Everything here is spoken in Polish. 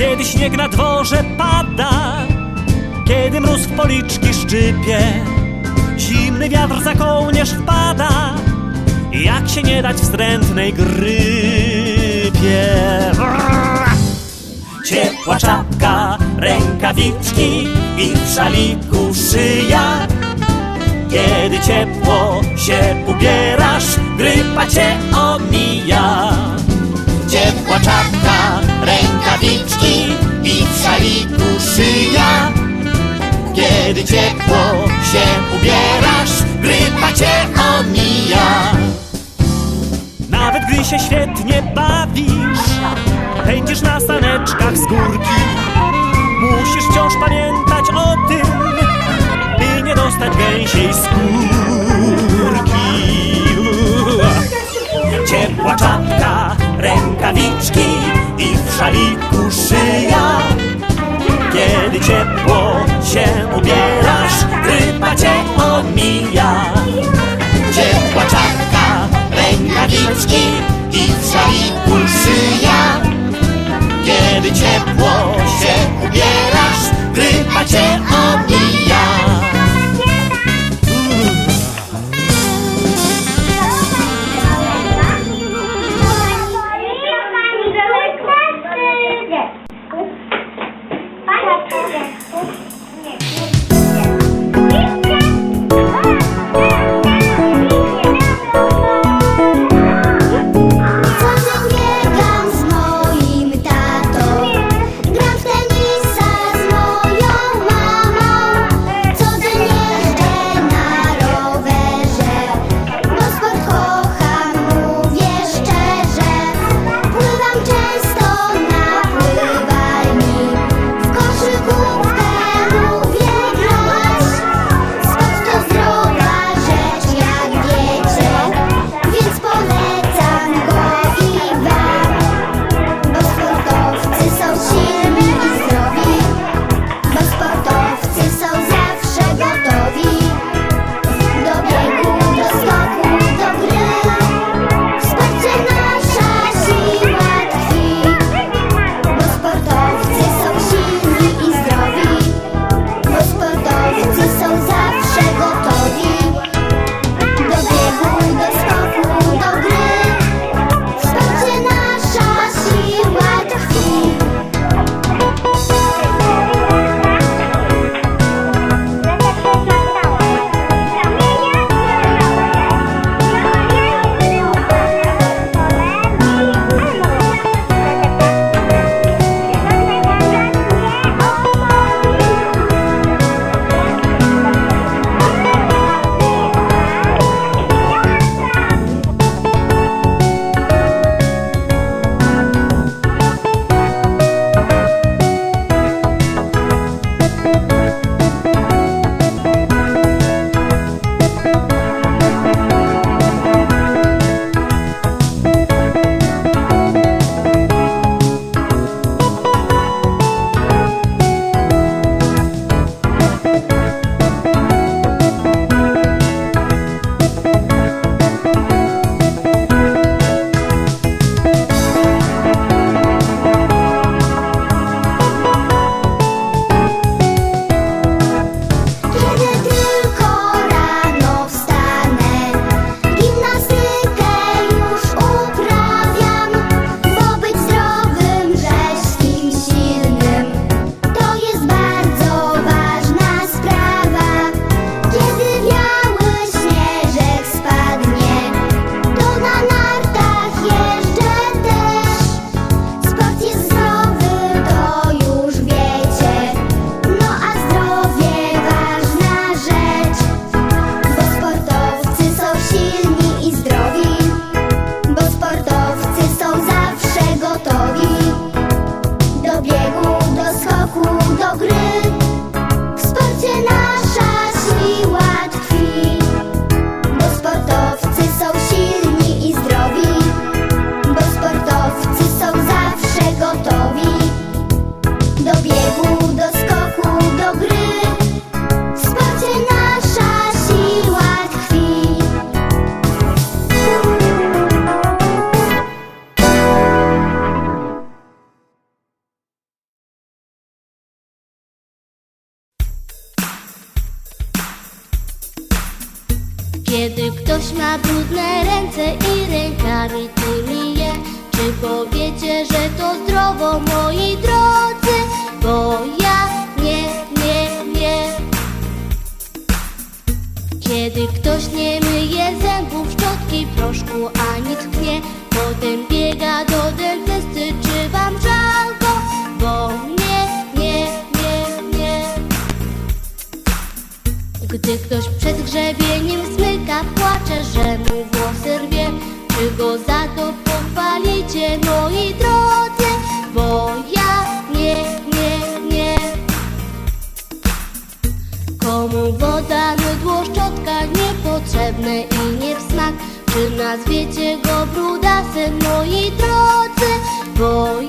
Kiedy śnieg na dworze pada Kiedy mróz w policzki szczypie Zimny wiatr za kołnierz wpada Jak się nie dać wstrętnej grypie. Ciepła czapka, rękawiczki i w szaliku szyja Kiedy ciepło się ubierasz, grypa cię omija Ciepła czapka, rękawiczki i w szaliku szyja Kiedy ciepło się ubierasz, grypa cię omija. Nawet gdy się świetnie bawisz Pędzisz na saneczkach z górki. Musisz wciąż pamiętać o tym By nie dostać gęsiej skórki rękawiczki i w szaliku szyja. Kiedy ciepło się ubierasz, grypa cię omija. Ciepła czapka, rękawiczki i w szaliku szyja. Kiedy ciepło Kiedy ktoś ma brudne ręce i rękami tymi Czy powiecie, że to zdrowo, moi drodzy? Bo ja nie, nie, nie Kiedy ktoś nie myje zębów, szczotki, proszku ani tknie Potem biega do dentysty, czy wam żal go? Bo nie, nie, nie, nie gdy ktoś przed grzebieniem smak Czy nazwiecie go brudasem, moi drodzy? Bo